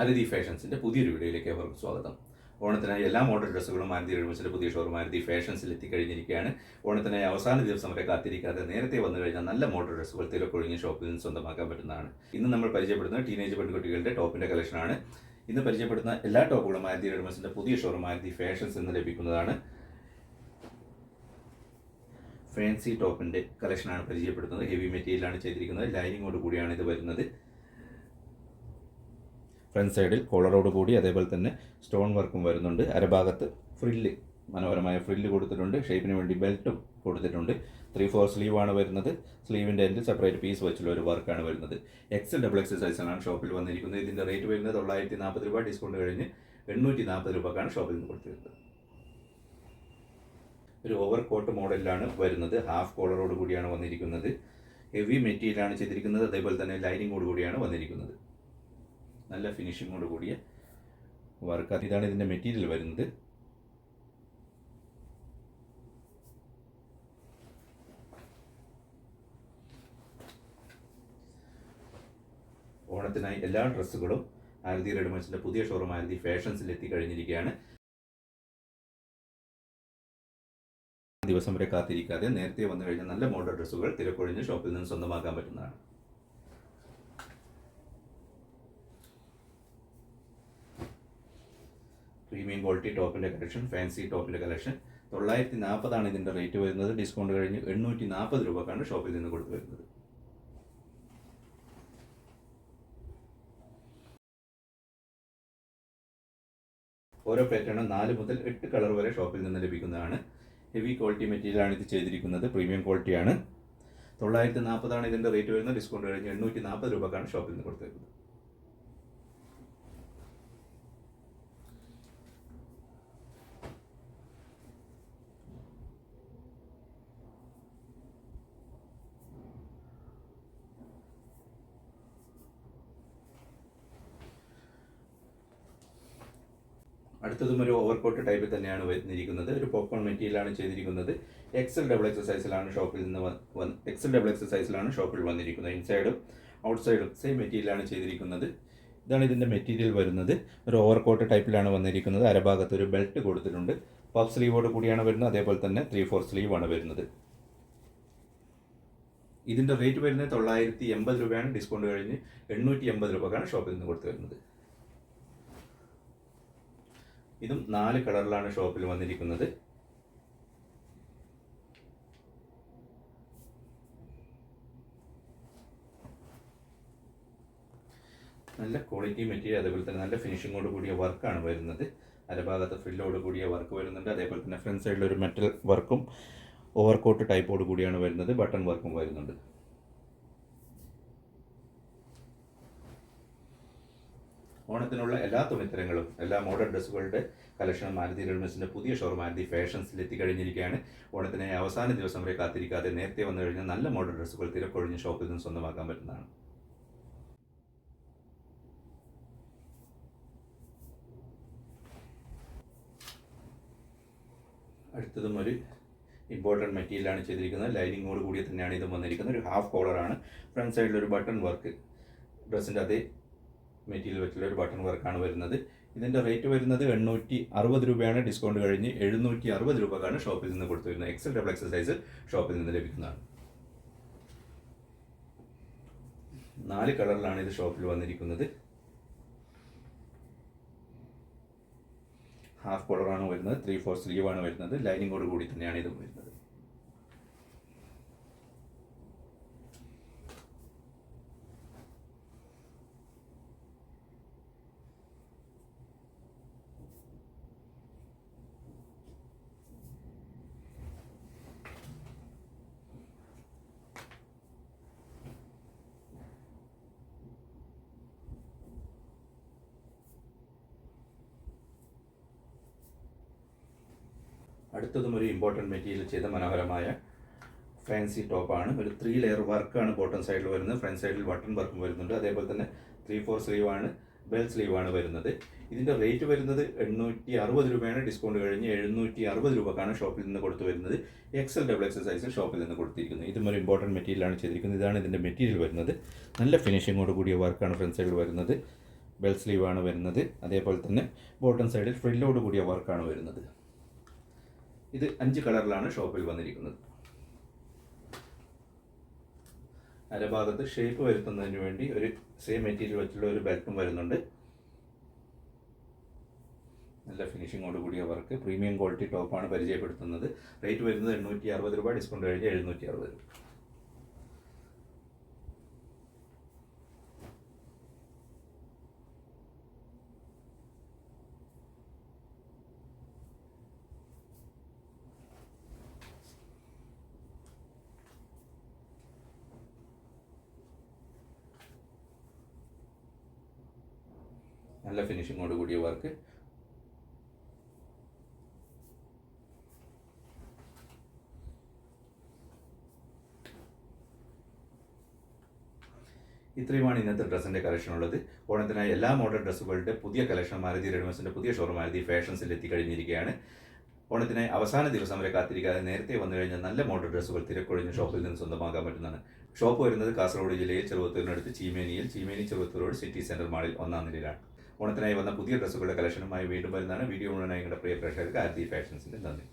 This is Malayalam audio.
ആരതി ഫാഷൻസിന്റെ പുതിയൊരു വീഡിയോയിലേക്ക് അവർക്ക് സ്വാഗതം. ഓണത്തിനായി എല്ലാ മോഡൽ ഡ്രസ്സുകളും മാരുതി എഴുപതിന്റെ പുതിയ ഷോറൂം മാരുതി ഫാഷൻസിൽ എത്തിക്കഴിഞ്ഞിരിക്കുകയാണ്. ഓണത്തിനായി അവസാന ദിവസം വരെ കാത്തിരിക്കാതെ നേരത്തെ വന്നു കഴിഞ്ഞാൽ നല്ല മോഡൽ ഡ്രസ്സുകൾ തിരക്കൊഴിഞ്ഞ് ഷോപ്പിൽ നിന്ന് സ്വന്തമാക്കാൻ പറ്റുന്നതാണ്. ഇന്ന് നമ്മൾ പരിചയപ്പെടുന്ന ടീനേജ് പെൺകുട്ടികളുടെ ടോപ്പിന്റെ കളക്ഷനാണ്. ഇന്ന് പരിചയപ്പെടുന്ന എല്ലാ ടോപ്പുകളും മാരുതി എഴുപതിന്റെ പുതിയ ഷോറൂം മാരുതി ഫാഷൻസ് എന്ന് ലഭിക്കുന്നതാണ്. ഫാൻസി ടോപ്പിന്റെ കളക്ഷനാണ് പരിചയപ്പെടുത്തുന്നത് ഹെവി മെറ്റീരിയലാണ് ചെയ്തിരിക്കുന്നത്. ലൈനിങ്ങോട് കൂടിയാണ് ഇത് വരുന്നത്. ഫ്രണ്ട് സൈഡിൽ കോളറോട് കൂടി അതേപോലെ തന്നെ സ്റ്റോൺ വർക്കും വരുന്നുണ്ട്. അരഭാഗത്ത് ഫ്രില്ല് മനോഹരമായ ഫ്രില്ല് കൊടുത്തിട്ടുണ്ട്. ഷേപ്പിന് വേണ്ടി ബെൽറ്റും കൊടുത്തിട്ടുണ്ട്. ത്രീ ഫോർ സ്ലീവാണ് വരുന്നത്. സ്ലീവിന്റെ എന്റെ സെപ്പറേറ്റ് പീസ് വെച്ചുള്ള ഒരു വർക്കാണ് വരുന്നത്. എക്സൽ ഡബിൾ എക്സൽ സൈസാണ് ഷോപ്പിൽ വന്നിരിക്കുന്നത്. ഇതിന്റെ റേറ്റ് വരുന്നത് തൊള്ളായിരത്തി നാൽപ്പത് രൂപ. ഡിസ്കൗണ്ട് കഴിഞ്ഞ് എണ്ണൂറ്റി നാൽപ്പത് രൂപക്കാണ് ഷോപ്പിൽ നിന്ന് കൊടുത്തിരുന്നത്. ഒരു ഓവർ കോട്ട് മോഡലിലാണ് വരുന്നത്. ഹാഫ് കോളറോട് കൂടിയാണ് വന്നിരിക്കുന്നത്. ഹെവി മെറ്റീരിയലാണ് ചെയ്തിരിക്കുന്നത്. അതേപോലെ തന്നെ ലൈനിങ്ങോട് കൂടിയാണ് വന്നിരിക്കുന്നത്. നല്ല ഫിനിഷിങ്ങോട് കൂടിയ വർക്ക് ഇതാണ് ഇതിന്റെ മെറ്റീരിയൽ വരുന്നത്. ഓണത്തിനായി എല്ലാ ഡ്രസ്സുകളും ആരതി റെഡിമെയ്ഡ്സിന്റെ പുതിയ ഷോറൂം ആരതി ഫാഷൻസിൽ എത്തിക്കഴിഞ്ഞിരിക്കുകയാണ് ദിവസം വരെ കാത്തിരിക്കാതെ നേരത്തെ വന്നു കഴിഞ്ഞ നല്ല മോഡൽ ഡ്രസ്സുകൾ തിരക്കൊഴിഞ്ഞ് ഷോപ്പിൽ നിന്ന് സ്വന്തമാക്കാൻ പറ്റുന്നതാണ്. പ്രീമിയം ക്വാളിറ്റി ടോപ്പിന്റെ കളക്ഷൻ ഫാൻസി ടോപ്പിന്റെ കളക്ഷൻ. തൊള്ളായിരത്തി നാൽപ്പതാണ് ഇതിന്റെ റേറ്റ് വരുന്നത്. ഡിസ്കൗണ്ട് കഴിഞ്ഞ് എണ്ണൂറ്റി നാൽപ്പത് രൂപക്കാണ് ഷോപ്പിൽ നിന്ന് കൊടുത്തു വരുന്നത്. ഓരോ പാറ്റേണും നാല് മുതൽ എട്ട് കളർ വരെ ഷോപ്പിൽ നിന്ന് ലഭിക്കുന്നതാണ്. ഹെവി ക്വാളിറ്റി മെറ്റീരിയലാണ് ഇത് ചെയ്തിരിക്കുന്നത്. പ്രീമിയം ക്വാളിറ്റിയാണ്. തൊള്ളായിരത്തി നാൽപ്പതാണ് ഇതിന്റെ റേറ്റ് വരുന്നത്. ഡിസ്കൗണ്ട് കഴിഞ്ഞ് എണ്ണൂറ്റി നാൽപ്പത് രൂപക്കാണ് ഷോപ്പിൽ നിന്ന് കൊടുത്തിരുന്നത് അടുത്തതും ഒരു ഓവർകോട്ട് ടൈപ്പ് തന്നെയാണ് വന്നിരിക്കുന്നത് ഒരു പോപ്കോൺ മെറ്റീരിയലാണ് ചെയ്തിരിക്കുന്നത്. എക്സൽ ഡബിൾ എക്സസൈസിലാണ് ഷോപ്പിൽ നിന്ന് എക്സൽ ഡബിൾ എക്സസൈസിലാണ് ഷോപ്പിൽ വന്നിരിക്കുന്നത്. ഇൻസൈഡും ഔട്ട്സൈഡും സെയിം മെറ്റീരിയലാണ് ചെയ്തിരിക്കുന്നത്. ഇതാണ് ഇതിന്റെ മെറ്റീരിയൽ വരുന്നത്. ഒരു ഓവർ കോട്ട് ടൈപ്പിലാണ് വന്നിരിക്കുന്നത്. അരഭാഗത്ത് ഒരു ബെൽറ്റ് കൊടുത്തിട്ടുണ്ട്. പഫ് സ്ലീവോട് കൂടിയാണ് വരുന്നത്. അതേപോലെ തന്നെ ത്രീ ഫോർ സ്ലീവാണ് വരുന്നത്. ഇതിന്റെ റേറ്റ് വരുന്നത് തൊള്ളായിരത്തി എൺപത് രൂപയാണ്. ഡിസ്കൗണ്ട് കഴിഞ്ഞ് എണ്ണൂറ്റി എൺപത് രൂപക്കാണ് ഷോപ്പിൽ നിന്ന് കൊടുത്തു വരുന്നത്. ഇതും നാല് കളറിലാണ് ഷോപ്പിൽ വന്നിരിക്കുന്നത്. നല്ല ക്വാളിറ്റി മെറ്റീരിയൽ അതേപോലെ തന്നെ നല്ല ഫിനിഷിങ്ങോട് കൂടിയ വർക്കാണ് വരുന്നത്. അരഭാഗത്ത് ഫ്രില്ലോട് കൂടിയ വർക്ക് വരുന്നുണ്ട്. അതേപോലെ തന്നെ ഫ്രണ്ട് സൈഡിൽ ഒരു മെറ്റൽ വർക്കും ഓവർകോട്ട് ടൈപ്പോട് കൂടിയാണ് വരുന്നത്. ബട്ടൺ വർക്കും വരുന്നുണ്ട്. ഓണത്തിനുള്ള എല്ലാ തുണിത്തരങ്ങളും എല്ലാ മോഡേൺ ഡ്രസ്സുകളുടെ കളക്ഷൻ മാരുതി റെഡ്മെൻസിന്റെ പുതിയ ഷോറും മാരുതി ഫാഷൻസിൽ എത്തിക്കഴിഞ്ഞിരിക്കുകയാണ് ഓണത്തിന് അവസാന ദിവസം വരെ കാത്തിരിക്കാതെ നേരത്തെ വന്നു കഴിഞ്ഞാൽ നല്ല മോഡേൺ ഡ്രസ്സുകൾ തിരക്കൊഴിഞ്ഞ് ഷോപ്പിൽ നിന്ന് സ്വന്തമാക്കാൻ പറ്റുന്നതാണ്. അടുത്തതും ഒരു ഇമ്പോർട്ടന്റ് മെറ്റീരിയലാണ് ചെയ്തിരിക്കുന്നത്. ലൈനിങ്ങോട് കൂടി തന്നെയാണ് ഇതും വന്നിരിക്കുന്നത്. ഒരു ഹാഫ് കോളറാണ് ഫ്രണ്ട് സൈഡിൽ ഒരു ബട്ടൺ വർക്ക് ഡ്രസ്സിന്റെ അതേ മെറ്റീരിയൽ വെച്ചുള്ള ഒരു ബട്ടൺ വർക്കാണ് വരുന്നത്. ഇതിന്റെ റേറ്റ് വരുന്നത് എണ്ണൂറ്റി അറുപത് രൂപയാണ്. ഡിസ്കൗണ്ട് കഴിഞ്ഞ് എഴുന്നൂറ്റി അറുപത് രൂപക്കാണ് ഷോപ്പിൽ നിന്ന് കൊടുത്തു വരുന്നത് എക്സൽ ഡബിൾ എക്സസൈസ് ഷോപ്പിൽ നിന്ന് ലഭിക്കുന്നതാണ്. നാല് കളറിലാണ് ഇത് ഷോപ്പിൽ വന്നിരിക്കുന്നത്. ഹാഫ് കോളറാണ് വരുന്നത്. ത്രീ ഫോർ സ്ലീവാണ് വരുന്നത്. ലൈനിങ്ങോട് കൂടി തന്നെയാണ് ഇതും വരുന്നത്. അടുത്തതും ഒരു ഇമ്പോർട്ടന്റ് മെറ്റീരിയൽ ചെയ്ത മനോഹരമായ ഫാൻസി ടോപ്പാണ് ഒരു ത്രീ ലെയർ വർക്കാണ് ബോട്ടം സൈഡിൽ വരുന്നത്. ഫ്രണ്ട് സൈഡിൽ ബട്ടൺ വർക്കും വരുന്നുണ്ട്. അതേപോലെ തന്നെ ത്രീ ഫോർ സ്ലീവാണ് ബെൽ സ്ലീവാണ് വരുന്നത്. ഇതിന്റെ റേറ്റ് വരുന്നത് എണ്ണൂറ്റി അറുപത് രൂപയാണ്. ഡിസ്കൗണ്ട് കഴിഞ്ഞ് എഴുന്നൂറ്റി അറുപത് രൂപക്കാണ് ഷോപ്പിൽ നിന്ന് കൊടുത്തു വരുന്നത്. എക്സൽ ഡബിൾ എക്സൽ സൈസ് ഷോപ്പിൽ നിന്ന് കൊടുത്തിരിക്കുന്നത് ഇതും ഒരു ഇമ്പോർട്ടന്റ് മെറ്റീരിയലാണ് ചെയ്തിരിക്കുന്നത്. ഇതാണ് ഇതിന്റെ മെറ്റീരിയൽ വരുന്നത്. നല്ല ഫിനിഷിങ്ങോട് കൂടിയ വർക്കാണ് ഫ്രണ്ട് സൈഡിൽ വരുന്നത്. ബെൽ സ്ലീവാണ് വരുന്നത്. അതേപോലെ തന്നെ ബോട്ടം സൈഡിൽ ഫ്രില്ലോട് കൂടിയ വർക്കാണ് വരുന്നത്. ഇത് അഞ്ച് കളറിലാണ് ഷോപ്പിൽ വന്നിരിക്കുന്നത്. അരഭാഗത്ത് ഷേപ്പ് വരുത്തുന്നതിന് വേണ്ടി ഒരു സെയിം മെറ്റീരിയൽ വെച്ചുള്ള ഒരു ബെൽറ്റും വരുന്നുണ്ട്. നല്ല ഫിനിഷിങ്ങോട് കൂടിയ വർക്ക് പ്രീമിയം ക്വാളിറ്റി ടോപ്പാണ് പരിചയപ്പെടുത്തുന്നത്. റേറ്റ് വരുന്നത് എണ്ണൂറ്റി അറുപത് രൂപ ഡിസ്കൗണ്ട് കഴിഞ്ഞ് എഴുന്നൂറ്റി അറുപത് രൂപ. നല്ല ഫിനിഷിങ്ങോട് കൂടിയ വർക്ക് ഇത്രയുമാണ് ഇന്നത്തെ ഡ്രസ്സിന്റെ കളക്ഷൻ ഉള്ളത്. ഓണത്തിനായി എല്ലാ മോഡൽ ഡ്രസ്സുകളുടെ പുതിയ കളക്ഷൻ മാരുതി റെഡിമേഴ്സിന്റെ പുതിയ ഷോറൂം മാരുതി ഫാഷൻസിൽ എത്തിക്കഴിഞ്ഞിരിക്കുകയാണ്. ഓണത്തിനായി അവസാന ദിവസം വരെ കാത്തിരിക്കാതെ നേരത്തെ വന്നു കഴിഞ്ഞാൽ നല്ല മോഡൽ ഡ്രസ്സുകൾ തിരക്കൊഴിഞ്ഞ് ഷോപ്പിൽ നിന്ന് സ്വന്തമാക്കാൻ പറ്റുന്നതാണ്. ഷോപ്പ് വരുന്നത് കാസർഗോഡ് ജില്ലയിൽ ചെറുവത്തൂരിനടുത്ത് ചീമേനിയിൽ. Cheemeni Cheruvathur road city centre മാളിൽ ഒന്നാം നിലയിലാണ് ഓണത്തിനായി വന്ന പുതിയ ഡ്രസ്സുകളുടെ കളക്ഷനുമായി വീണ്ടും വരുന്നതാണ് വീഡിയോ മുഴുവനായി നിങ്ങളുടെ പ്രിയ പ്രേക്ഷകർക്ക് ആർത്തി ഫാഷൻസിന്റെ നന്ദി.